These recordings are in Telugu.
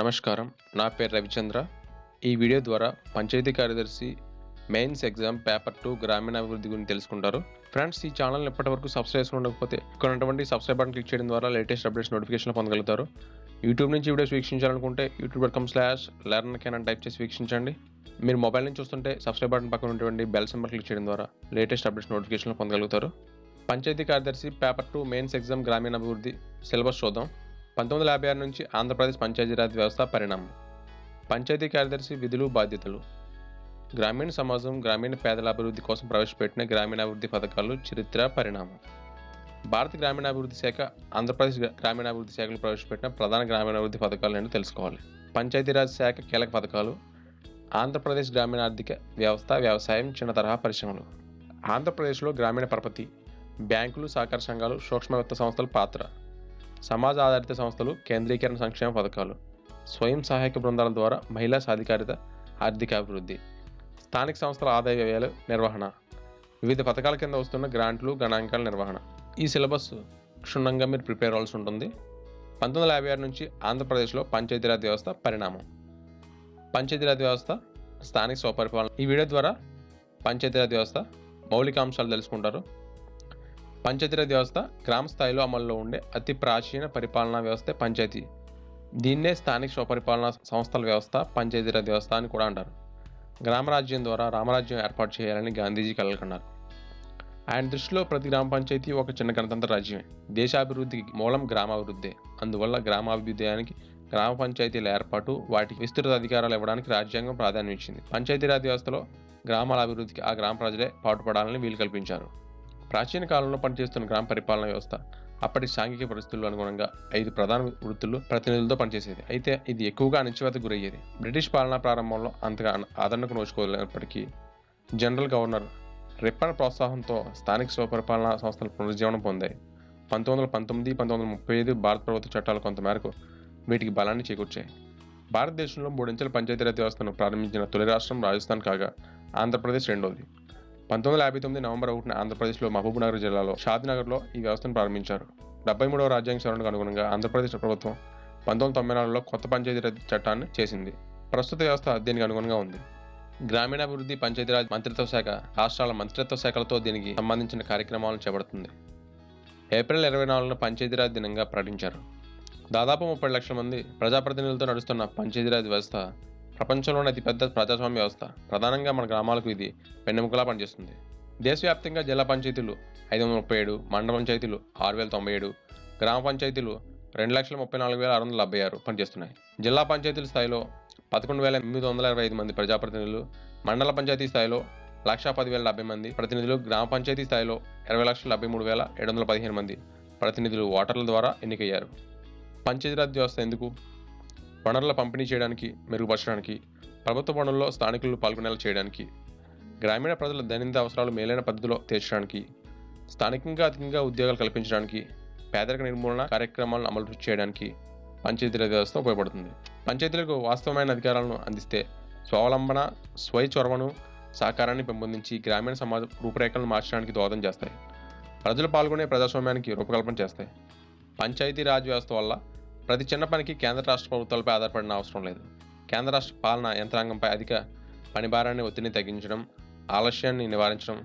నమస్కారం. నా పేరు రవిచంద్ర. ఈ వీడియో ద్వారా పంచాయతీ కార్యదర్శి మెయిన్స్ ఎగ్జామ్ పేపర్ టూ గ్రామీణాభివృద్ధి గురించి తెలుసుకుంటారు. ఫ్రెండ్స్ ఈ ఛానల్ని ఇప్పటివరకు సబ్స్క్రైబ్ చేసుకుని ఉండకపోతే ఇక్కడ ఉన్నటువంటి సబ్స్క్రైబ్ బటన్ క్లిక్ చేయడం ద్వారా లేటెస్ట్ అప్డేట్స్ నోటిఫికేషన్ పొందగలుగుతారు. యూట్యూబ్ నుంచి videos వీక్షించాలనుకుంటే YouTube dot com slash learn can type చేసి వీక్షించండి. మీరు మొబైల్ నుంచి చూస్తుంటే సబ్స్క్రైబ్ బటన్ పక్కన ఉన్నటువంటి బెల్ సింబల్ క్లిక్ చేయడం ద్వారా లేటెస్ట్ అప్డేట్స్ నోటిఫికేషన్ పొందగలుగుతారు. పంచాయతీ కార్యదర్శి పేపర్ టూ మెయిన్స్ ఎగ్జామ్ గ్రామీణాభివృద్ధి సిలబస్ చూద్దాం. పంతొమ్మిది వందల యాభై ఆరు నుంచి ఆంధ్రప్రదేశ్ పంచాయతీరాజ్ వ్యవస్థ పరిణామం. పంచాయతీ కార్యదర్శి విధులు బాధ్యతలు. గ్రామీణ సమాజం గ్రామీణ పేదల అభివృద్ధి కోసం ప్రవేశపెట్టిన గ్రామీణాభివృద్ధి పథకాలు చరిత్ర పరిణామం. భారత గ్రామీణాభివృద్ధి శాఖ ఆంధ్రప్రదేశ్ గ్రామీణాభివృద్ధి శాఖలు ప్రవేశపెట్టిన ప్రధాన గ్రామీణాభివృద్ధి పథకాలు ఏంటో తెలుసుకోవాలి. పంచాయతీరాజ్ శాఖ కీలక పథకాలు. ఆంధ్రప్రదేశ్ గ్రామీణ ఆర్థిక వ్యవస్థ వ్యవసాయం చిన్న తరహా పరిశ్రమలు. ఆంధ్రప్రదేశ్లో గ్రామీణ పరపతి బ్యాంకులు సహకార సంఘాలు సూక్ష్మ విత్త సంస్థల పాత్ర. సమాజ ఆధారిత సంస్థలు కేంద్రీకరణ సంక్షేమ పథకాలు స్వయం సహాయక బృందాల ద్వారా మహిళా సాధికారిత ఆర్థిక అభివృద్ధి స్థానిక సంస్థల ఆదాయ వ్యయాలు నిర్వహణ వివిధ పథకాల కింద వస్తున్న గ్రాంట్లు గణాంకాల నిర్వహణ. ఈ సిలబస్ క్షుణ్ణంగా మీరు ప్రిపేర్ అవ్వాల్సి ఉంటుంది. పంతొమ్మిది వందల యాభై ఆరు నుంచి ఆంధ్రప్రదేశ్లో పంచాయతీరాజ్ వ్యవస్థ పరిణామం. పంచాయతీరాజ్ వ్యవస్థ స్థానిక స్వపరిపాలన. ఈ వీడియో ద్వారా పంచాయతీరాజ్ వ్యవస్థ మౌలిక అంశాలు తెలుసుకుంటారు. పంచాయతీరాజ్ వ్యవస్థ గ్రామ స్థాయిలో అమల్లో ఉండే అతి ప్రాచీన పరిపాలనా వ్యవస్థ పంచాయతీ. దీన్నే స్థానిక స్వపరిపాలనా సంస్థల వ్యవస్థ పంచాయతీరాజ్ వ్యవస్థ అని కూడా అంటారు. గ్రామరాజ్యం ద్వారా రామరాజ్యం ఏర్పాటు చేయాలని గాంధీజీ కలలుకన్నారు ఆయన దృష్టిలో ప్రతి గ్రామ పంచాయతీ ఒక చిన్న గణతంత్ర రాజ్యమే. దేశాభివృద్ధికి మూలం గ్రామాభివృద్ధి. అందువల్ల గ్రామాభివృద్ధికి గ్రామ పంచాయతీల ఏర్పాటు వాటికి విస్తృత అధికారాలు ఇవ్వడానికి రాజ్యాంగం ప్రాధాన్యం ఇచ్చింది పంచాయతీరాజ్ వ్యవస్థలో గ్రామాల అభివృద్ధికి ఆ గ్రామ ప్రజలే పాటుపడాలని వీలు కల్పించారు. ప్రాచీన కాలంలో పనిచేస్తున్న గ్రామ పరిపాలన వ్యవస్థ అప్పటి సాంఘిక పరిస్థితులు అనుగుణంగా ఐదు ప్రధాన వృత్తులు ప్రతినిధులతో పనిచేసేది. అయితే ఇది ఎక్కువగా అణచివేతకు గురయ్యేది. బ్రిటిష్ పాలనా ప్రారంభంలో అంతగా ఆదరణకు నోచుకోలేనప్పటికీ జనరల్ గవర్నర్ రిప్పన్ ప్రోత్సాహంతో స్థానిక స్వపరిపాలనా సంస్థలు పునరుజ్జీవనం పొందాయి. పంతొమ్మిది వందల పంతొమ్మిది పంతొమ్మిది వందల ముప్పై ఐదు భారత ప్రభుత్వ చట్టాలు కొంతమేరకు వీటికి బలాన్ని చేకూర్చాయి. భారతదేశంలో మూడించెల పంచాయతీరాజ్ వ్యవస్థను ప్రారంభించిన తొలి రాష్ట్రం రాజస్థాన్ కాగా ఆంధ్రప్రదేశ్ రెండోది. పంతొమ్మిది యాభై తొమ్మిది నవంబర్ ఒకటిన ఆంధ్రప్రదేశ్లో మహబూబ్నగర్ జిల్లాలో షాద్నగర్లో ఈ వ్యవస్థను ప్రారంభించారు. డెబ్బై మూడవ రాజ్యాంగ సవరణకు అనుగుణంగా ఆంధ్రప్రదేశ్ ప్రభుత్వం పంతొమ్మిది తొంభై నాలుగులో కొత్త పంచాయతీరాజ్ చట్టాన్ని చేసింది. ప్రస్తుత వ్యవస్థ దీనికి అనుగుణంగా ఉంది. గ్రామీణాభివృద్ధి పంచాయతీరాజ్ మంత్రిత్వ శాఖ రాష్ట్రాల మంత్రిత్వ శాఖలతో దీనికి సంబంధించిన కార్యక్రమాలను చేపడుతుంది. ఏప్రిల్ ఇరవై నాలుగున పంచాయతీరాజ్ దినంగా ప్రకటించారు. దాదాపు ముప్పై లక్షల మంది ప్రజాప్రతినిధులతో నడుస్తున్న పంచాయతీరాజ్ వ్యవస్థ ప్రపంచంలోని అతిపెద్ద ప్రజాస్వామ్య వ్యవస్థ. ప్రధానంగా మన గ్రామాలకు ఇది వెన్నెముకలా పనిచేస్తుంది. దేశవ్యాప్తంగా జిల్లా పంచాయతీలు ఐదు వందల ముప్పై ఏడు మండల పంచాయతీలు ఆరు వేల తొంభై ఏడు గ్రామ పంచాయతీలు రెండు లక్షల ముప్పై నాలుగు వేల ఆరు వందల డెబ్బై ఆరు పనిచేస్తున్నాయి. జిల్లా పంచాయతీల స్థాయిలో పదకొండు వేల ఎనిమిది వందల ఇరవై ఐదు మంది ప్రజాప్రతినిధులు మండల పంచాయతీ స్థాయిలో లక్షా పది వేల డెబ్బై మంది ప్రతినిధులు గ్రామ పంచాయతీ స్థాయిలో ఇరవై లక్షల డెబ్బై మూడు వేల ఏడు వందల పదిహేను మంది ప్రతినిధులు ఓటర్ల ద్వారా ఎన్నికయ్యారు. పంచాయతీరాజ్ వ్యవస్థ ఎందుకు? వనరుల పంపిణీ చేయడానికి మెరుగుపరచడానికి ప్రభుత్వ పనుల్లో స్థానికులు పాల్గొనేలా చేయడానికి గ్రామీణ ప్రజల దైనందిన అవసరాలు మేలైన పద్ధతిలో తీర్చడానికి స్థానికంగా అధికంగా ఉద్యోగాలు కల్పించడానికి పేదరిక నిర్మూలన కార్యక్రమాలను అమలు చేయడానికి పంచాయతీరాజ్ వ్యవస్థ ఉపయోగపడుతుంది. పంచాయతీలకు వాస్తవమైన అధికారాలను అందిస్తే స్వావలంబన స్వయ చొరవను సహకారాన్ని పెంపొందించి గ్రామీణ సమాజ రూపురేఖలను మార్చడానికి దోహదం చేస్తాయి. ప్రజలు పాల్గొనే ప్రజాస్వామ్యానికి రూపకల్పన చేస్తాయి. పంచాయతీ రాజ్ వ్యవస్థ వల్ల ప్రతి చిన్న పనికి కేంద్ర రాష్ట్ర ప్రభుత్వాలపై ఆధారపడిన అవసరం లేదు. కేంద్ర రాష్ట్ర పాలన యంత్రాంగంపై అధిక పనిభారాన్ని ఒత్తిడిని తగ్గించడం ఆలస్యాన్ని నివారించడం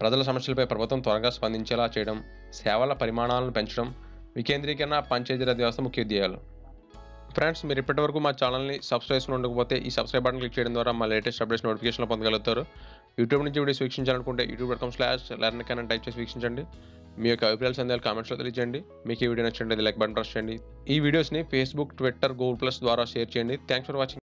ప్రజల సమస్యలపై ప్రభుత్వం త్వరగా స్పందించేలా చేయడం సేవల పరిమాణాలను పెంచడం వికేంద్రీకరణ పంచాయతీరాజ్ వ్యవస్థ ముఖ్య ఉద్దేశాలు. ఫ్రెండ్స్ మీరు ఇప్పటివరకు మా ఛానల్ని సబ్స్క్రైబ్ ఉండకపోతే ఈ సబ్స్క్రైబ్ బటన్ క్లిక్ చేయడం ద్వారా మా లేటెస్ట్ అప్డేట్స్ నోటిఫికేషన్లు పొందగలుగుతారు. యూట్యూబ్ నుంచి videos వీక్షించాలనుకుంటే YouTube dot com slash learn కన్నా టైప్ చేసి వీక్షించండి. మీ యొక్క అభిప్రాయాలు సందేహాలు కామెంట్స్లో తెలియజేయండి. మీకు ఈ వీడియో నచ్చండి లైక్ బటన్ ప్రెస్ చేయండి. ఈ వీడియోస్ని ఫేస్బుక్ ట్విట్టర్ గూగుల్ ప్లస్ ద్వారా షేర్ చేయండి. Thanks for watching